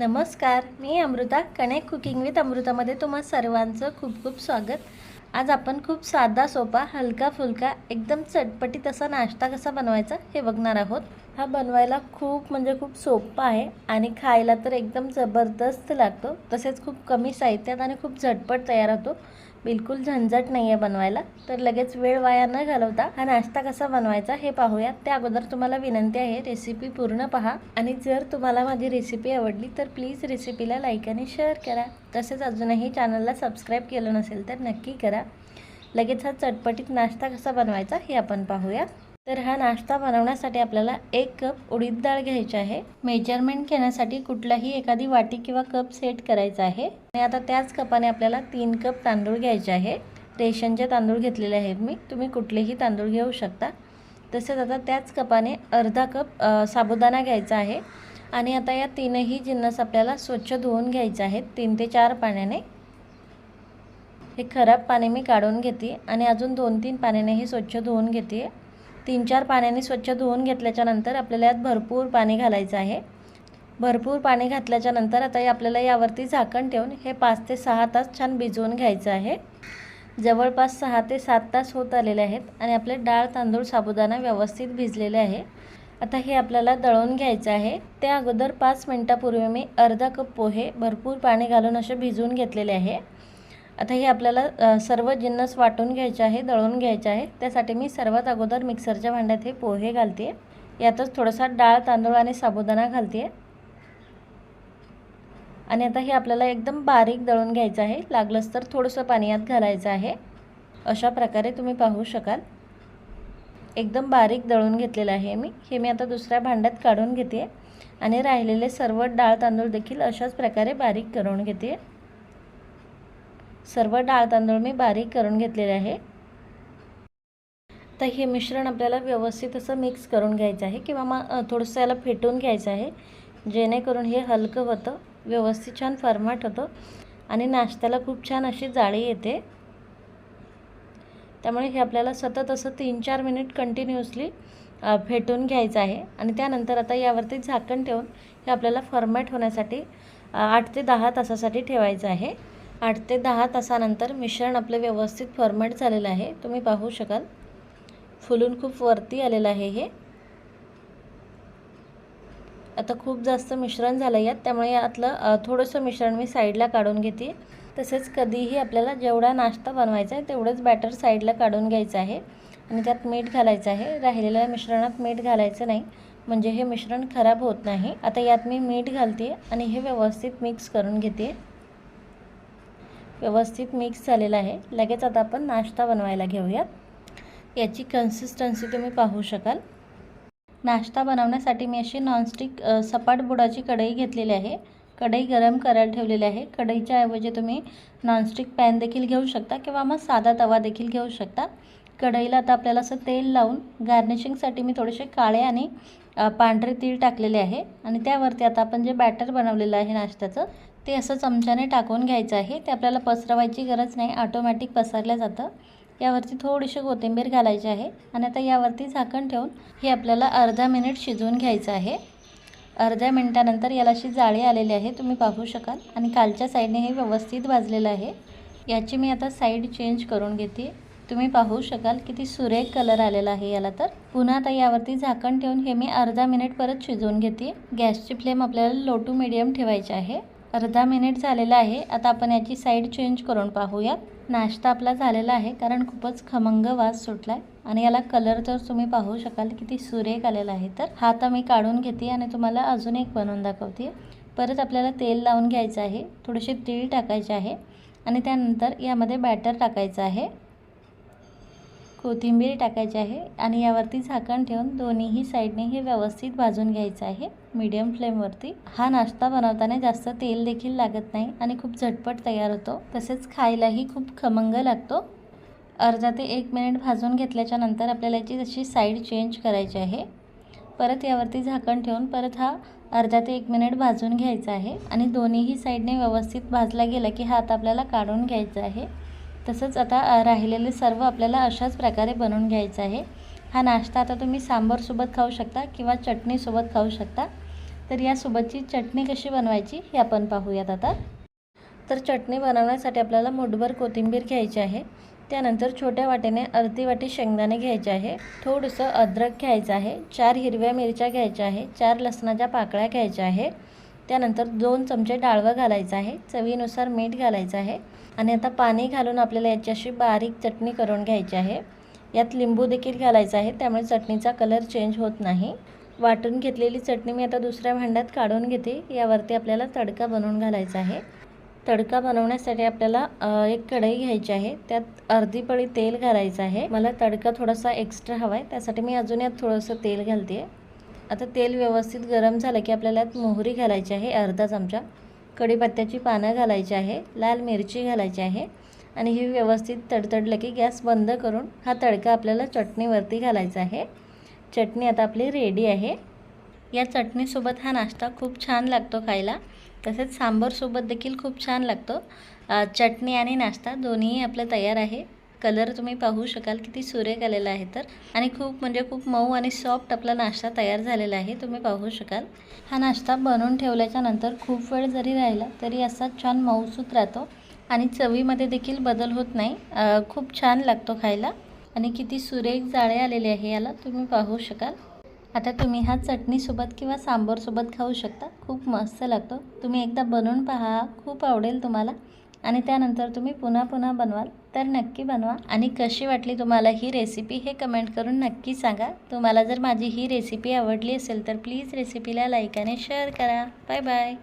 नमस्कार मी Amruta connect cooking with अमृतामध्ये तुम्हा सर्वांचं खूप खूप स्वागत. आज आपण खूप साधा सोपा हलका फुलका एकदम चटपटीत असा नाश्ता कसा बनवायचा हे बघणार आहोत. हा बनवायला खूप म्हणजे खूप सोपा आहे आणि खायला तर एकदम जबरदस्त लागतो. तसेच खूप कमी साहित्यात आणि खूप झटपट तयार होतो. बिलकुल झंझट नाही आहे बनवायला. तर लगेच वेळ वाया न घालवता हा नाश्ता कसा बनवायचा हे पाहूया. त्या अगोदर तुम्हाला विनंती आहे रेसिपी पूर्ण पहा. आणि जर तुम्हाला माझी रेसिपी आवडली तर प्लीज रेसिपीला लाईक आणि शेअर करा. तसेच अजूनही चॅनलला सबस्क्राईब केलं नसेल तर नक्की करा. लगेच हा चटपटीत नाश्ता कसा बनवायचा हे आपण पाहूया. तर हा नाश्ता बनवण्यासाठी आपल्याला एक कप उडीद डाळ घ्यायची आहे. मेजरमेंट घेण्यासाठी कुठलाही एखादी वाटी किंवा कप सेट करायचा आहे. आणि आता त्याच कपाने आपल्याला तीन कप तांदूळ घ्यायचे आहे. रेशनचे तांदूळ घेतलेले आहेत मी. तुम्ही कुठलेही तांदूळ घेऊ शकता. तसेच आता त्याच कपाने अर्धा कप साबुदाणा घ्यायचा आहे. आणि आता या तीनही जिन्नस आपल्याला स्वच्छ धुवून घ्यायचे आहेत. तीन ते चार पाण्याने. हे खराब पाणी मी काढून घेते. आणि अजून दोन तीन पाण्याने हे स्वच्छ धुवून घेते. तीन चार पाण्याने स्वच्छ धुवून घेतल्याच्या नंतर आपल्याला यात भरपूर पाणी घालायचं आहे. भरपूर पाणी घातल्याच्या नंतर आता हे आपल्याला यावरती झाकण ठेवून हे पाच ते सहा तास छान भिजवून घ्यायचं आहे. जवळपास सहा ते सात तास होत आलेले आहेत आणि आपले डाळ तांदूळ साबुदाणा व्यवस्थित भिजलेले आहे. आता हे आपल्याला दळून घ्यायचं आहे. त्या अगोदर पाच मिनटापूर्वी मी अर्धा कप पोहे भरपूर पाणी घालून असे भिजवून घेतलेले आहे. आता हे आपल्याला सर्व जिन्नस वाटून घ्यायचे आहे दळून घ्यायचे आहे. त्यासाठी मी सर्वात अगोदर मिक्सरच्या भांड्यात हे पोहे घालते. यातच थोडासा डाळ तांदूळ आणि साबुदाणा घालते. आणि आता हे आपल्याला एकदम बारीक दळून घ्यायचं आहे. लागलंच तर थोडंसं पाणी यात घालायचं आहे. अशा प्रकारे तुम्ही पाहू शकाल. एकदम बारीक दळून घेतलेलं आहे मी. हे मी आता दुसऱ्या भांड्यात काढून घेते. आणि राहिलेले सर्व डाळ तांदूळ देखील अशाच प्रकारे बारीक करून घेते. सर्व डाळ तांदूळ मी बारीक करून घेतलेले आहे. तर हे मिश्रण आपल्याला व्यवस्थित असं मिक्स करून घ्यायचं आहे किंवा मग थोडंसं याला फेटून घ्यायचं आहे. जेणेकरून हे हलकं होतं व्यवस्थित छान फरमाट होतं आणि नाश्त्याला खूप छान अशी जाळी येते. त्यामुळे हे आपल्याला सतत असं तीन चार मिनिट कंटिन्युअसली फेटून घ्यायचं आहे आणि त्यानंतर आता यावरती झाकण ठेवून हे आपल्याला फॉर्मॅट होण्यासाठी आठ ते दहा तासासाठी ठेवायचं आहे. आठ ते दहा तासानंतर मिश्रण आपलं व्यवस्थित फॉर्मॅट झालेलं आहे. तुम्ही पाहू शकाल. फुलून खूप वरती आलेलं आहे हे. आता खूप जास्त मिश्रण झालं यात त्यामुळे यातलं थोडंसं मिश्रण मी साईडला काढून घेते. तसेच कधीही आपल्याला जेवढा नाश्ता बनवायचा आहे तेवढंच बॅटर साईडला काढून घ्यायचं आहे. आणि त्यात मीठ घालायचं आहे. राहिलेल्या मिश्रणात मीठ घालायचं नाही. म्हणजे हे मिश्रण खराब होत नाही. आता यात मी मीठ घालते आणि हे व्यवस्थित मिक्स करून घेते. व्यवस्थित मिक्स झालेला आहे. लगेच आता आपण नाश्ता बनवायला घेऊयात. याची कन्सिस्टन्सी तुम्ही पाहू शकाल. नाश्ता बनवण्यासाठी मी अशी नॉनस्टिक सपाट बुडाची कढई घेतलेली आहे. कढई गरम करायला ठेवलेली आहे. कढईच्या ऐवजी तुम्ही नॉनस्टिक पॅन देखील घेऊ शकता किंवा मग साधा तवा देखील घेऊ शकता. कढईला आता आपल्याला असं तेल लावून गार्निशिंगसाठी मी थोडेसे काळे आणि पांढरे तीळ टाकलेले आहे. आणि त्यावरती आता आपण जे बॅटर बनवलेलं आहे नाश्त्याचं ते असं चमच्याने टाकून घ्यायचं आहे. ते आपल्याला पसरवायची गरज नाही. ऑटोमॅटिक पसरलं जातं. यावरती थोडीशी कोथिंबीर घालायची आहे. आणि आता यावरती झाकण ठेवून हे आपल्याला अर्धा मिनिट शिजवून घ्यायचं आहे. अर्ध्या मिनटानंतर याला अशी जाळी आलेली आहे. तुम्ही पाहू शकाल. आणि कालच्या साईडने हे व्यवस्थित भाजलेलं आहे. याची मी आता साईड चेंज करून घेते. तुम्ही पाहू शकाल किती सुरेख कलर आलेला आहे याला तर. पुन्हा आता यावरती झाकण ठेवून हे मी अर्धा मिनिट परत शिजवून घेते. गॅसची फ्लेम आपल्याला लो टू मिडियम ठेवायची आहे. अर्धा मिनिट झालेला आहे. आता आपण याची साईड चेंज करून पाहूयात. नाश्ता आपला झालेला आहे. कारण खूपच खमंग वास सुटला आहे आणि याला कलर तर तुम्ही पाहू शकाल किती सुरेख आलेला आहे तर. हा आता मी काढून घेते आणि तुम्हाला अजून एक बनवून दाखवते. परत आपल्याला तेल लावून घ्यायचं आहे. थोडेसे तीळ टाकायचे आहे. आणि त्यानंतर यामध्ये बॅटर टाकायचं आहे. कोथिंबीर टाकायची आहे आणि यावरती झाकण ठेवून दोन्हीही साईडने हे व्यवस्थित भाजून घ्यायचं आहे. मीडियम फ्लेमवरती. हा नाश्ता बनवताना जास्त तेल देखील लागत नाही आणि खूप झटपट तयार होतो. तसेच खायलाही खूप खमंग लागतो. अर्धा ते एक मिनिट भाजून घेतल्याच्या नंतर आपल्याला याची जशी साईड चेंज करायची आहे. परत यावरती झाकण ठेवून परत हा अर्धा ते एक मिनिट भाजून घ्यायचा आहे आणि दोन्हीही साईडने व्यवस्थित भाजला गेला की हा आता आपल्याला काढून घ्यायचा आहे. तसंच आता राहिलेले सर्व आपल्याला अशाच प्रकारे बनवून घ्यायचं आहे. हा नाश्ता आता तुम्ही सांबारसोबत खाऊ शकता किंवा चटणीसोबत खाऊ शकता. तर यासोबतची चटणी कशी बनवायची हे आपण पाहूयात आता. तर चटणी बनवण्यासाठी आपल्याला मुठभर कोथिंबीर घ्यायची आहे. त्यानंतर छोट्या वाटेने अर्धी वाटी शेंगदाणे घ्यायचे आहे. थोडंसं अद्रक घ्यायचं आहे. चार हिरव्या मिरच्या घ्यायच्या आहे. चार लसणाच्या पाकळ्या घ्यायच्या आहे. त्यानंतर दोन चमचे डाळवं घालायचं आहे चवीनुसार मीठ घालायचं आहे आणि आता पाणी घालून आपल्याला याच्याशी बारीक चटणी करून घ्यायची आहे. यात लिंबू देखील घालायचा आहे त्यामुळे चटणीचा कलर चेंज होत नाही. वाटून घेतलेली चटणी मी आता दुसऱ्या भांड्यात काढून घेते यावरती आपल्याला तडका बनवून घालायचा आहे. तडका बनवण्यासाठी आपल्याला एक कढई घ्यायची आहे त्यात अर्धी पळी तेल घालायचं आहे. मला तडका थोडासा एक्स्ट्रा हवा आहे त्यासाठी मी अजून यात थोडंसं तेल घालते आता तेल व्यवस्थित गरम झालं की आपल्याला यात मोहरी घालायची आहे अर्धा चमचा. कढीपत्त्याची पानं घालायची आहे लाल मिरची घालायची आहे आणि ही व्यवस्थित तडतडलं की गॅस बंद करून हा तडका आपल्याला चटणीवरती घालायचा आहे. चटणी आता आपली रेडी आहे. या चटणीसोबत हा नाश्ता खूप छान लागतो खायला. तसेच सांबारसोबत देखील खूप छान लागतो. चटणी आणि नाश्ता दोन्हीही आपलं तयार आहे. कलर तुम्ही पाहू शकाल किती सुरेख आलेला आहे तर. आणि खूप म्हणजे खूप मऊ आणि सॉफ्ट आपला नाश्ता तयार झालेला आहे तुम्ही पाहू शकाल. हा नाश्ता बनवून ठेवल्याच्या नंतर खूप वेळ जरी राहिला तरी असा छान मऊसूत राहतो आणि चवीमध्ये देखील बदल होत नाही. खूप छान लागतो खायला आणि किती सुरेख जाळे आलेले आहे याला तुम्ही पाहू शकाल. आता तुम्ही हा चटणीसोबत किंवा सांबारसोबत खाऊ शकता खूप मस्त लागतो. तुम्ही एकदा बनवून पहा खूप आवडेल तुम्हाला. आणि त्यानंतर तुम्ही पुन्हा पुन्हा बनवाल तर नक्की बनवा. आणि कशी वाटली तुम्हाला ही रेसिपी हे कमेंट करून नक्की सांगा. तुम्हाला जर माझी ही रेसिपी आवडली असेल तर प्लीज रेसिपीला लाईक आणि शेअर करा. Bye bye